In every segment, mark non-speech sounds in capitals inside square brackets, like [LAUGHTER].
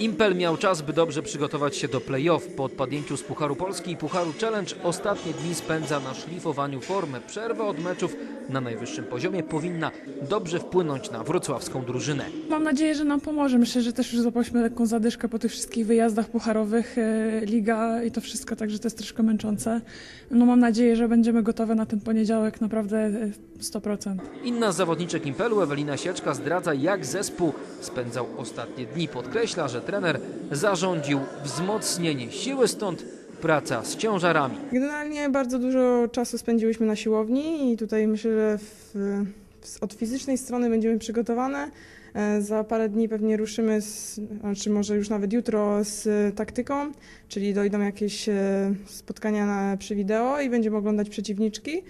Impel miał czas, by dobrze przygotować się do play-off. Po odpadnięciu z Pucharu Polski i Pucharu Challenge ostatnie dni spędza na szlifowaniu formy. Przerwa od meczów na najwyższym poziomie powinna dobrze wpłynąć na wrocławską drużynę. Mam nadzieję, że nam pomoże. Myślę, że też już złapaliśmy lekką zadyszkę po tych wszystkich wyjazdach pucharowych, e, liga i to wszystko, także to jest troszkę męczące. No mam nadzieję, że będziemy gotowe na ten poniedziałek naprawdę e, 100%. Inna z zawodniczek Impelu, Ewelina Sieczka, zdradza jak zespół spędzał ostatnie dni. Podkreśla, że trener zarządził wzmocnienie siły, stąd praca z ciężarami. Generalnie bardzo dużo czasu spędziłyśmy na siłowni i tutaj myślę, że w, od fizycznej strony będziemy przygotowane. E, Za parę dni pewnie ruszymy, z, czy może już nawet jutro z taktyką, czyli dojdą jakieś e, spotkania na, przy wideo i będziemy oglądać przeciwniczki,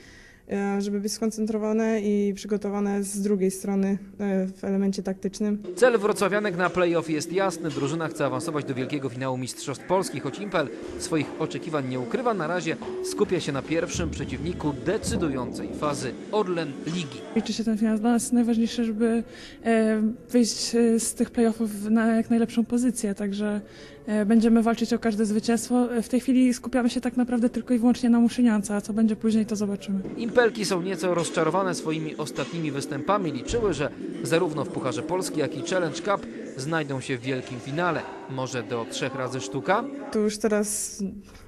żeby być skoncentrowane i przygotowane z drugiej strony e, w elemencie taktycznym. Cel wrocławianek na play-off jest jasny. Drużyna chce awansować do wielkiego finału Mistrzostw Polski, choć Impel swoich oczekiwań nie ukrywa. Na razie skupia się na pierwszym przeciwniku decydującej fazy Orlen Ligi. Liczy się ten finał. Dla nas jest najważniejsze, żeby e, wyjść e, z tych playoffów na jak najlepszą pozycję, także e, będziemy walczyć o każde zwycięstwo. E, W tej chwili skupiamy się tak naprawdę tylko i wyłącznie na Muszyniance, a co będzie później, to zobaczymy. Impelki są nieco rozczarowane swoimi ostatnimi występami. Liczyły, że zarówno w Pucharze Polski, jak i Challenge Cup znajdą się w wielkim finale. Może do trzech razy sztuka? Tu już teraz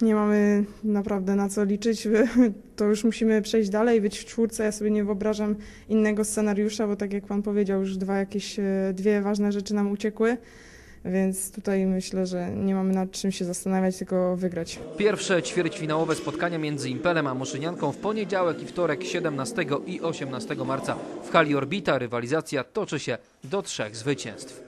nie mamy naprawdę na co liczyć. [LAUGHS] To już musimy przejść dalej, być w czwórce. Ja sobie nie wyobrażam innego scenariusza, bo tak jak Pan powiedział, już dwa jakieś, e, dwie ważne rzeczy nam uciekły. Więc tutaj myślę, że nie mamy nad czym się zastanawiać, tylko wygrać. Pierwsze ćwierćfinałowe spotkania między Impelem a Muszynianką w poniedziałek i wtorek 17 i 18 marca w hali Orbita. Rywalizacja toczy się do trzech zwycięstw.